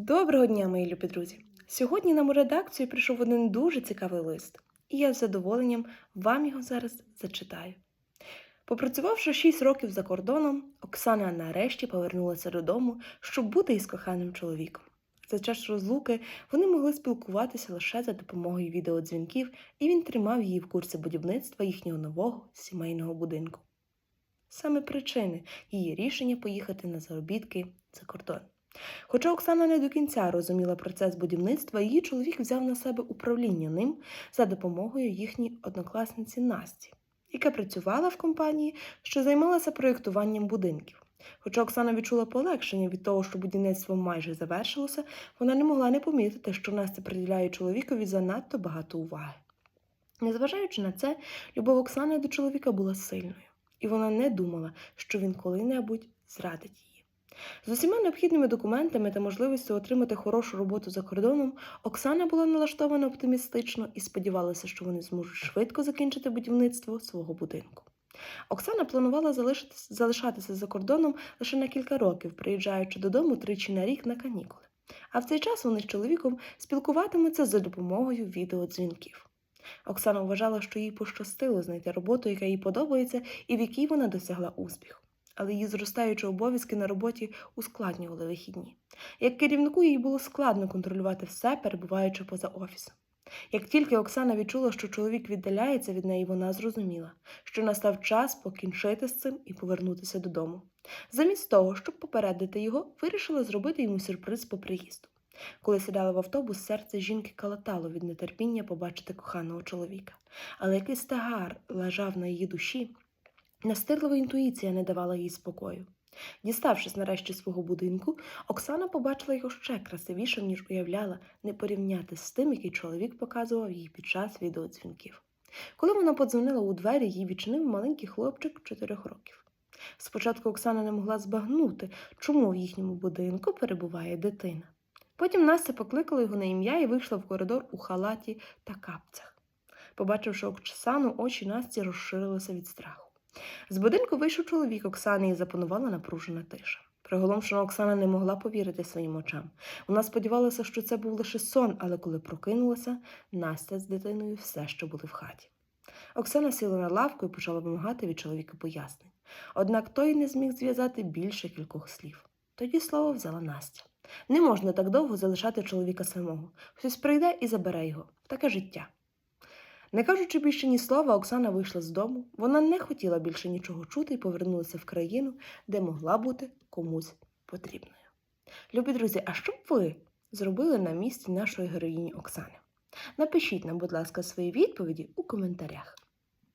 Доброго дня, мої любі друзі! Сьогодні нам у редакцію прийшов один дуже цікавий лист, і я з задоволенням вам його зараз зачитаю. Попрацювавши 6 років за кордоном, Оксана нарешті повернулася додому, щоб бути із коханим чоловіком. За час розлуки вони могли спілкуватися лише за допомогою відеодзвінків, і він тримав її в курсі будівництва їхнього нового сімейного будинку. Саме причини її рішення поїхати на заробітки за кордон. Хоча Оксана не до кінця розуміла процес будівництва, її чоловік взяв на себе управління ним за допомогою їхньої однокласниці Насті, яка працювала в компанії, що займалася проєктуванням будинків. Хоча Оксана відчула полегшення від того, що будівництво майже завершилося, вона не могла не помітити, що Настя приділяє чоловікові занадто багато уваги. Незважаючи на це, любов Оксани до чоловіка була сильною, і вона не думала, що він коли-небудь зрадить її. З усіма необхідними документами та можливістю отримати хорошу роботу за кордоном, Оксана була налаштована оптимістично і сподівалася, що вони зможуть швидко закінчити будівництво свого будинку. Оксана планувала залишатися за кордоном лише на кілька років, приїжджаючи додому тричі на рік на канікули. А в цей час вони з чоловіком спілкуватимуться за допомогою відеодзвінків. Оксана вважала, що їй пощастило знайти роботу, яка їй подобається, і в якій вона досягла успіху але її зростаючі обов'язки на роботі ускладнювали вихідні. Як керівнику їй було складно контролювати все, перебуваючи поза офісом. Як тільки Оксана відчула, що чоловік віддаляється від неї, вона зрозуміла, що настав час покінчити з цим і повернутися додому. Замість того, щоб попередити його, вирішила зробити йому сюрприз по приїзду. Коли сідала в автобус, серце жінки калатало від нетерпіння побачити коханого чоловіка, але якийсь тагар лежав на її душі, Настирлива інтуїція не давала їй спокою. Діставшись нарешті свого будинку, Оксана побачила його ще красивішим, ніж уявляла, не порівняти з тим, який чоловік показував їй під час відеодзвінків. Коли вона подзвонила у двері, їй відчинив маленький хлопчик чотирьох років. Спочатку Оксана не могла збагнути, чому в їхньому будинку перебуває дитина. Потім Настя покликала його на ім'я і вийшла в коридор у халаті та капцях. Побачивши Оксану, очі Насті розширилися від страху. З будинку вийшов чоловік Оксани і запанувала напружена тиша. Приголомшена Оксана не могла повірити своїм очам. Вона сподівалася, що це був лише сон, але коли прокинулася, Настя з дитиною все ще були в хаті. Оксана сіла на лавку і почала вимагати від чоловіка пояснень. Однак той не зміг зв'язати більше кількох слів. Тоді слово взяла Настя. Не можна так довго залишати чоловіка самого. Хтось прийде і забере його. Таке життя. Не кажучи більше ні слова, Оксана вийшла з дому. Вона не хотіла більше нічого чути і повернулася в країну, де могла бути комусь потрібною. Любі друзі, а що б ви зробили на місці нашої героїні Оксани? Напишіть нам, будь ласка, свої відповіді у коментарях.